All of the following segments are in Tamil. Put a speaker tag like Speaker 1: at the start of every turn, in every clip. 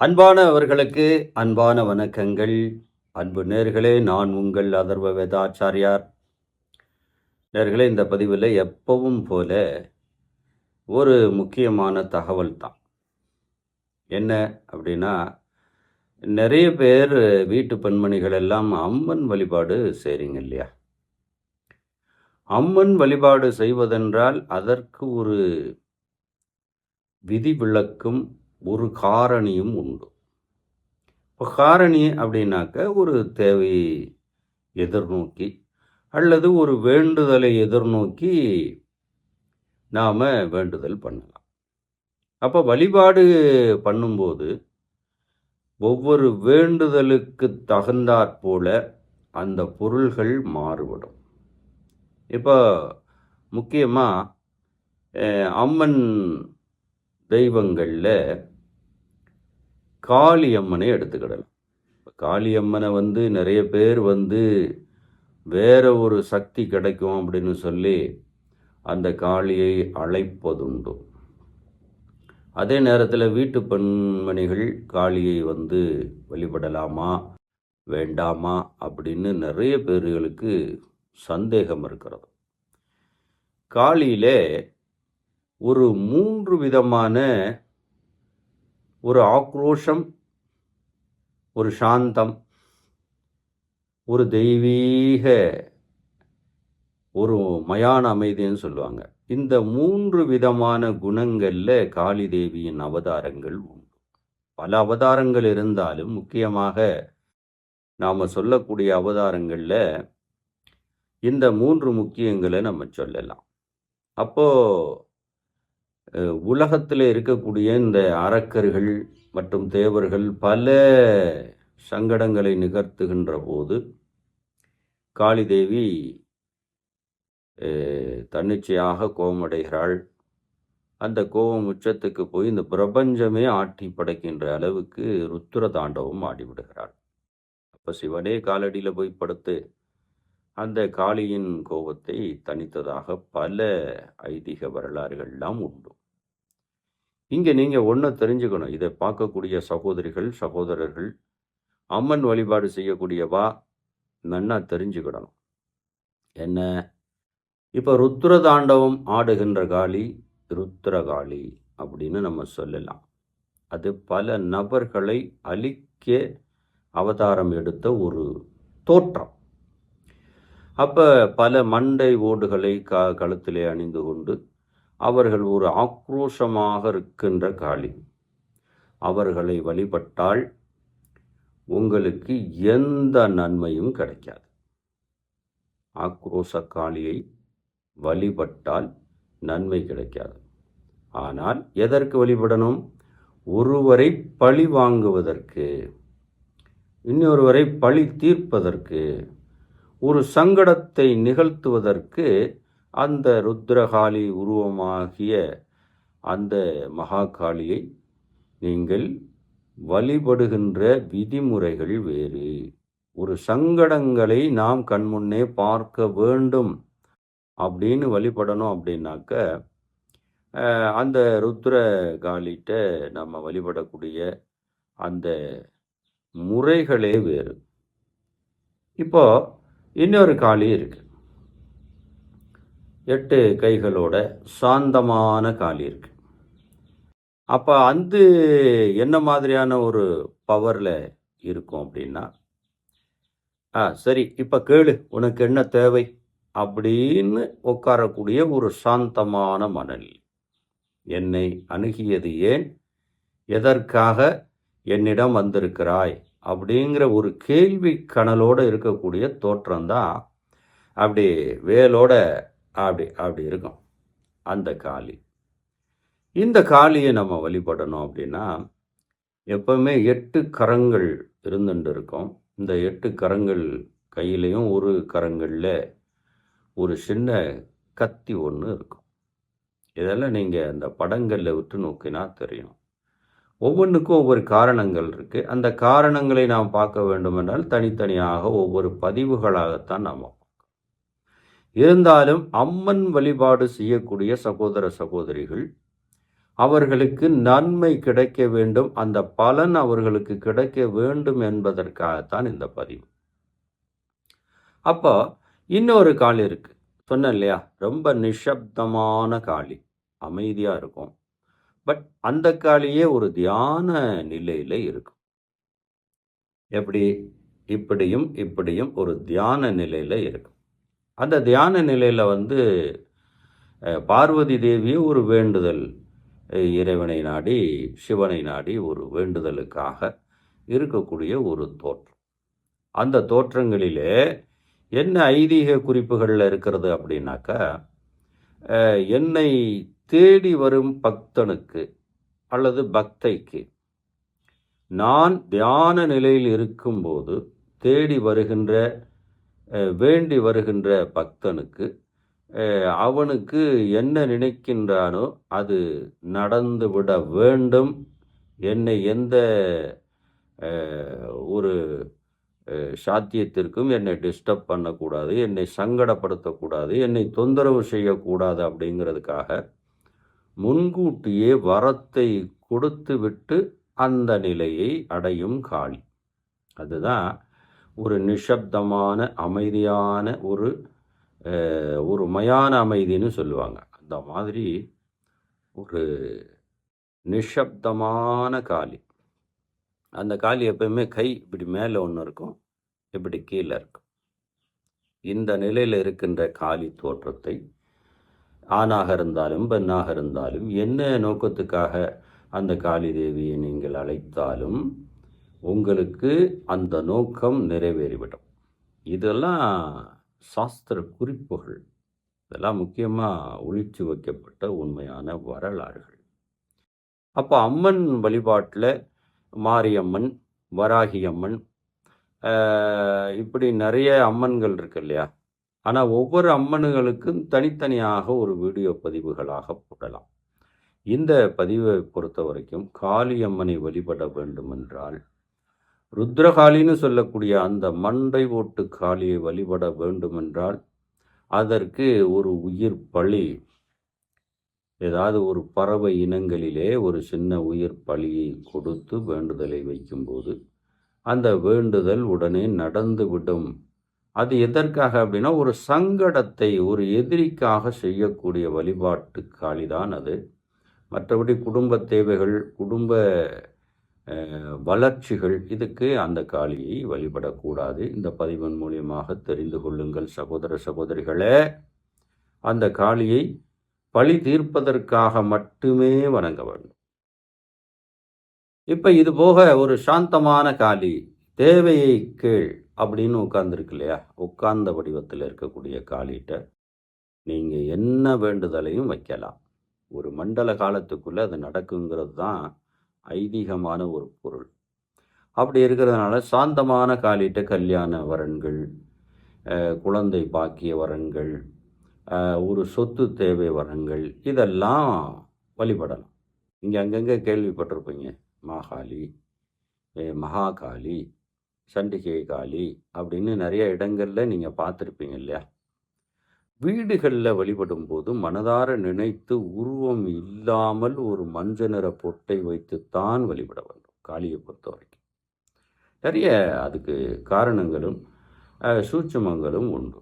Speaker 1: அன்பானவர்களுக்கு அன்பான வணக்கங்கள். அன்பு நேர்களே நான் உங்கள் அதர்வ வேதாச்சாரியார். நேர்களே இந்த பதிவில் எப்பவும் போல ஒரு முக்கியமான தகவல் தான். என்ன அப்படின்னா நிறைய பேர் வீட்டு பெண்மணிகள் எல்லாம் அம்மன் வழிபாடு செய்கிறீங்க இல்லையா? அம்மன் வழிபாடு செய்வதென்றால் அதற்கு ஒரு விதிவிலக்கும் ஒரு காரணியும் உண்டு. இப்போ காரணி அப்படின்னாக்க ஒரு தேவை எதிர்நோக்கி அல்லது ஒரு வேண்டுதலை எதிர்நோக்கி நாம் வேண்டுதல் பண்ணலாம். அப்போ வழிபாடு பண்ணும்போது ஒவ்வொரு வேண்டுதலுக்கு தகுந்தாற்போல அந்த பொருள்கள் மாறுபடும். இப்போ முக்கியமாக அம்மன் தெய்வங்களில் காளியம்மனை எடுத்துக்கிடலாம். காளியம்மனை வந்து நிறைய பேர் வந்து வேற ஒரு சக்தி கிடைக்கும் அப்படின்னு சொல்லி அந்த காளியை அழைப்பதுண்டு. அதே நேரத்தில் வீட்டு பெண்மணிகள் காளியை வந்து வழிபடலாமா வேண்டாமா அப்படின்னு நிறைய பேர்களுக்கு சந்தேகம் இருக்கிறது. காளியிலே ஒரு மூன்று விதமான ஒரு ஆக்ரோஷம் ஒரு சாந்தம் ஒரு தெய்வீக ஒரு மயான அமைதின்னு சொல்லுவாங்க. இந்த மூன்று விதமான குணங்களில் காளி தேவியின் அவதாரங்கள் உண்டு. பல அவதாரங்கள் இருந்தாலும் முக்கியமாக நாம் சொல்லக்கூடிய அவதாரங்களில் இந்த மூன்று முக்கியங்களை நம்ம சொல்லலாம். அப்போது உலகத்தில் இருக்கக்கூடிய இந்த அரக்கர்கள் மற்றும் தேவர்கள் பல சங்கடங்களை நிகழ்த்துகின்ற போது காளிதேவி தன்னிச்சையாக கோபமடைகிறாள். அந்த கோபம் உச்சத்துக்கு போய் இந்த பிரபஞ்சமே ஆட்டி படைக்கின்ற அளவுக்கு ருத்ர தாண்டவம் ஆடிவிடுகிறாள். அப்போ சிவனே காலடியில் போய் படுத்து அந்த காளியின் கோபத்தை தணித்ததாக பல ஐதீக வரலாறுகள்லாம் உண்டு. இங்கே நீங்கள் ஒன்று தெரிஞ்சுக்கணும். இதை பார்க்கக்கூடிய சகோதரிகள் சகோதரர்கள் அம்மன் வழிபாடு செய்யக்கூடியவா நன்னா தெரிஞ்சுக்கிடணும். என்ன? இப்போ ருத்ர தாண்டவம் ஆடுகின்ற காளி ருத்ரகாளி அப்படின்னு நம்ம சொல்லலாம். அது பல நபர்களை அழிக்க அவதாரம் எடுத்த ஒரு தோற்றம். அப்போ பல மண்டை ஓடுகளை க கழுத்திலே அணிந்து கொண்டு அவர்கள் ஒரு ஆக்ரோஷமாக இருக்கின்ற காளி அவர்களை வழிபட்டால் உங்களுக்கு எந்த நன்மையும் கிடைக்காது. ஆக்ரோஷ காளியை வழிபட்டால் நன்மை கிடைக்காது. ஆனால் எதற்கு வழிபடணும்? ஒருவரை பழி வாங்குவதற்கு இன்னொருவரை பழி தீர்ப்பதற்கு ஒரு சங்கடத்தை நிகழ்த்துவதற்கு அந்த ருத்ரகாளி உருவமாகிய அந்த மகாகாளியை நீங்கள் வழிபடுகின்ற விதிமுறைகள் வேறு. ஒரு சங்கடங்களை நாம் கண்முன்னே பார்க்க வேண்டும் அப்படின்னு வழிபடணும் அப்படின்னாக்க அந்த ருத்ர காலிட்ட நம்ம வழிபடக்கூடிய அந்த முறைகளே வேறு. இப்போ இன்னொரு காளி இருக்கு. எட்டு கைகளோட சாந்தமான காலி இருக்கு. அப்போ அந்த என்ன மாதிரியான ஒரு பவரில் இருக்கும் அப்படின்னா ஆ சரி இப்போ கேளு உனக்கு என்ன தேவை? அப்படின்னு உட்காரக்கூடிய ஒரு சாந்தமான மணல். என்னை அணுகியது ஏன்? எதற்காக என்னிடம் வந்திருக்கிறாய்? அப்படிங்கிற ஒரு கேள்வி கணலோடு இருக்கக்கூடிய தோற்றம்தான் அப்படி வேலோட அப்படி அப்படி இருக்கும். அந்த காளி இந்த காளியை நம்ம வழிபடணும் அப்படின்னா எப்பவுமே எட்டு கரங்கள் இருந்துட்டு இருக்கும். இந்த எட்டு கரங்கள் கையிலையும் ஒரு கரங்களில் ஒரு சின்ன கத்தி ஒன்று இருக்கும். இதெல்லாம் நீங்கள் அந்த படங்களில் விட்டு நோக்கினா தெரியும். ஒவ்வொன்றுக்கும் ஒவ்வொரு காரணங்கள் இருக்குது அந்த காரணங்களை நாம் பார்க்க வேண்டுமென்றால் தனித்தனியாக ஒவ்வொரு பதிவுகளாகத்தான் நாம் இருந்தாலும் அம்மன் வழிபாடு செய்யக்கூடிய சகோதர சகோதரிகள் அவர்களுக்கு நன்மை கிடைக்க வேண்டும் அந்த பலன் அவர்களுக்கு கிடைக்க வேண்டும் என்பதற்காகத்தான் இந்த பதிவு. அப்போ இன்னொரு காளி இருக்கு. சொன்னேன் இல்லையா? ரொம்ப நிஷப்தமான காளி அமைதியாக இருக்கும். பட் அந்த காளியே ஒரு தியான நிலையில் இருக்கும். எப்படி? இப்படியும் இப்படியும் ஒரு தியான நிலையில் இருக்கும். அந்த தியான நிலையில் வந்து பார்வதி தேவியை ஒரு வேண்டுதல். இறைவனை நாடி சிவனை நாடி ஒரு வேண்டுதலுக்காக இருக்கக்கூடிய ஒரு தோற்றம். அந்த தோற்றங்களிலே என்ன ஐதீக குறிப்புகளில் இருக்கிறது அப்படின்னாக்கா என்னை தேடி வரும் பக்தனுக்கு அல்லது பக்தைக்கு நான் தியான நிலையில் இருக்கும்போது தேடி வருகின்ற வேண்டி வருகின்ற பக்தனுக்கு அவனுக்கு என்ன நினைக்கின்றானோ அது நடந்துவிட வேண்டும். என்னை எந்த ஒரு சாத்தியத்திற்கும் என்னை டிஸ்டர்ப் பண்ணக்கூடாது என்னை சங்கடப்படுத்தக்கூடாது என்னை தொந்தரவு செய்யக்கூடாது அப்படிங்கிறதுக்காக முன்கூட்டியே வரத்தை கொடுத்துவிட்டு அந்த நிலையை அடையும் காளி அதுதான் ஒரு நிஷப்தமான அமைதியான ஒரு ஒரு மயான அமைதின்னு சொல்லுவாங்க. அந்த மாதிரி ஒரு நிஷப்தமான காளி அந்த காளி எப்பயுமே கை இப்படி மேலே ஒன்று இருக்கும் இப்படி கீழே இருக்கும். இந்த நிலையில் இருக்கின்ற காளி தோற்றத்தை ஆணாக இருந்தாலும் பெண்ணாக இருந்தாலும் என்ன நோக்கத்துக்காக அந்த காளி தேவியை நீங்கள் அழைத்தாலும் உங்களுக்கு அந்த நோக்கம் நிறைவேறிவிடும். இதெல்லாம் சாஸ்திர குறிப்புகள். இதெல்லாம் முக்கியமாக ஒழிச்சு வைக்கப்பட்ட உண்மையான வரலாறுகள். அப்போ அம்மன் வழிபாட்டில் மாரியம்மன் வராகி அம்மன் இப்படி நிறைய அம்மன்கள் இருக்கு இல்லையா? ஆனால் ஒவ்வொரு அம்மன்களுக்கும் தனித்தனியாக ஒரு வீடியோ பதிவுகளாக போடலாம். இந்த பதிவை பொறுத்த வரைக்கும் காளியம்மனை வழிபட வேண்டுமென்றால் ருத்ரகாளின்னு சொல்லக்கூடிய அந்த மண்டை ஓட்டு காளியை வழிபட வேண்டுமென்றால் அதற்கு ஒரு உயிர் பலி ஏதாவது ஒரு பறவை இனங்களிலே ஒரு சின்ன உயிர் பலியை கொடுத்து வேண்டுதலை வைக்கும்போது அந்த வேண்டுதல் உடனே நடந்துவிடும். அது எதற்காக அப்படின்னா ஒரு சங்கடத்தை ஒரு எதிரிக்காக செய்யக்கூடிய வழிபாட்டு காளிதான் அது. மற்றபடி குடும்ப தேவைகள் குடும்ப வளர்ச்சிகள் இதுக்கு அந்த காளியை வழிபடக்கூடாது. இந்த பதிவின் மூலியமாக தெரிந்து கொள்ளுங்கள் சகோதர சகோதரிகளே. அந்த காளியை பழி தீர்ப்பதற்காக மட்டுமே வணங்க வேண்டும். இப்போ இது போக ஒரு சாந்தமான காளி தேவையை கேள் அப்படின்னு உட்கார்ந்துருக்கு இல்லையா? உட்கார்ந்த வடிவத்தில் இருக்கக்கூடிய காளிகிட்ட நீங்கள் என்ன வேண்டுதலையும் வைக்கலாம். ஒரு மண்டல காலத்துக்குள்ளே அது நடக்குங்கிறது தான் ஐதீகமான ஒரு பொருள். அப்படி இருக்கிறதுனால சாந்தமான காலிட்ட கல்யாண வரன்கள் குழந்தை பாக்கிய வரன்கள் ஒரு சொத்து தேவை வரன்கள் இதெல்லாம் வழிபடலாம். நீங்கள் அங்கங்கே கேள்விப்பட்டிருப்பீங்க. மாகாளி மகாகாளி சண்டிகை காளி அப்படின்னு நிறைய இடங்களில் நீங்கள் பார்த்துருப்பீங்க இல்லையா? வீடுகளில் வழிபடும் போது மனதார நினைத்து உருவம் இல்லாமல் ஒரு மஞ்ச நிற பொட்டை வைத்துத்தான் வழிபட வேண்டும் காளியை பொறுத்த வரைக்கும். நிறைய அதுக்கு காரணங்களும் சூட்சமங்களும் உண்டு.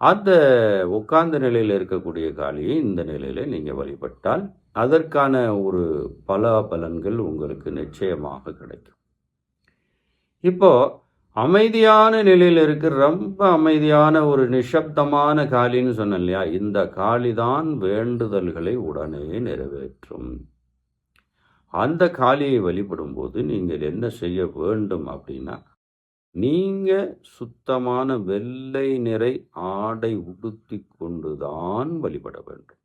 Speaker 1: அந்த உட்கார்ந்த நிலையில் இருக்கக்கூடிய காளியை இந்த நிலையில் நீங்கள் வழிபட்டால் அதற்கான ஒரு பலாபலன்கள் உங்களுக்கு நிச்சயமாக கிடைக்கும். இப்போ அமைதியான நிலையில் இருக்கு. ரொம்ப அமைதியான ஒரு நிஷப்தமான காளின்னு சொன்னேன் இல்லையா? இந்த காளி தான் வேண்டுதல்களை உடனே நிறைவேற்றும். அந்த காளியை வழிபடும்போது நீங்கள் என்ன செய்ய வேண்டும் அப்படின்னா நீங்க சுத்தமான வெள்ளை நிறை ஆடை உடுத்தி கொண்டுதான் வழிபட வேண்டும்.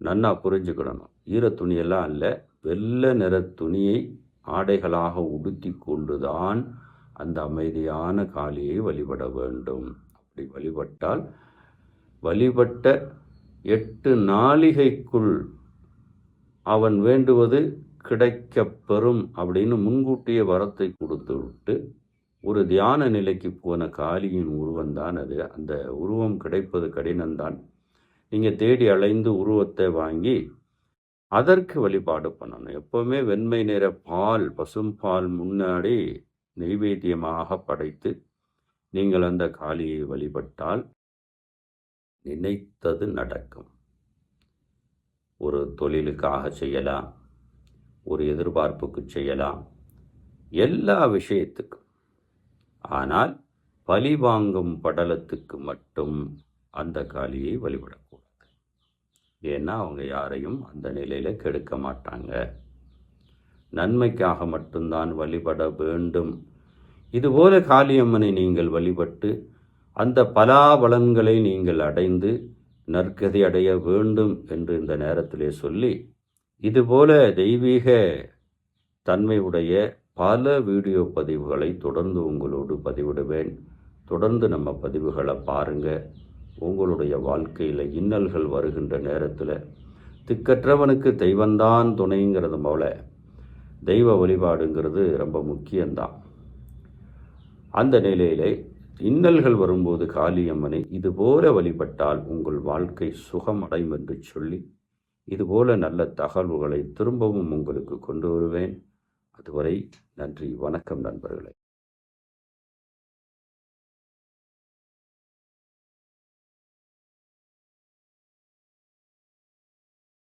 Speaker 1: நன்னா புரிஞ்சுக்கிடணும் ஈர துணியெல்லாம் அல்ல வெள்ளை நிற துணியை ஆடைகளாக உடுத்தி கொண்டுதான் அந்த அமைதியான காளியை வழிபட வேண்டும். அப்படி வழிபட்டால் வழிபட்ட எட்டு நாளிகைக்குள் அவன் வேண்டுவது கிடைக்கப்பெறும் அப்படின்னு முன்கூட்டிய வரத்தை கொடுத்து விட்டு ஒரு தியான நிலைக்கு போன காளியின் உருவம்தான் அது. அந்த உருவம் கிடைப்பது கடினம்தான். நீங்கள் தேடி அலைந்து உருவத்தை வாங்கி அதற்கு வழிபாடு பண்ணணும். எப்போவுமே வெண்மை நிற பால் பசும்பால் முன்னாடி நெய்வேத்தியமாக படைத்து நீங்கள் அந்த காளியை வழிபட்டால் நினைத்தது நடக்கும். ஒரு தொழிலுக்காக செய்யலாம் ஒரு எதிர்பார்ப்புக்கு செய்யலாம் எல்லா விஷயத்துக்கும். ஆனால் பழி வாங்கும் படலத்துக்கு மட்டும் அந்த காளியை வழிபடக்கூடாது. ஏன்னா அவங்க யாரையும் அந்த நிலையில் கெடுக்க மாட்டாங்க. நன்மைக்காக மட்டும்தான் வழிபட வேண்டும். இதுபோல காளியம்மனை நீங்கள் வழிபட்டு அந்த பலாபலன்களை நீங்கள் அடைந்து நற்கதி அடைய வேண்டும் என்று இந்த நேரத்திலே சொல்லி இதுபோல தெய்வீக தன்மையுடைய பல வீடியோ பதிவுகளை தொடர்ந்து உங்களோடு பதிவிடுவேன். தொடர்ந்து நம்ம பதிவுகளை பாருங்கள் உங்களுடைய வாழ்க்கையில் இன்னல்கள் வருகின்ற நேரத்தில் திக்கற்றவனுக்கு தெய்வந்தான் துணைங்கிறது போல தெய்வ வழிபாடுங்கிறது ரொம்ப முக்கியம்தான். அந்த நிலையிலே இன்னல்கள் வரும்போது காளியம்மனை இதுபோல வழிபட்டால் உங்கள் வாழ்க்கை சுகம் அடையும் என்று சொல்லி இதுபோல நல்ல தகவல்களை திரும்பவும் உங்களுக்கு கொண்டு வருவேன். அதுவரை நன்றி வணக்கம் நண்பர்களே.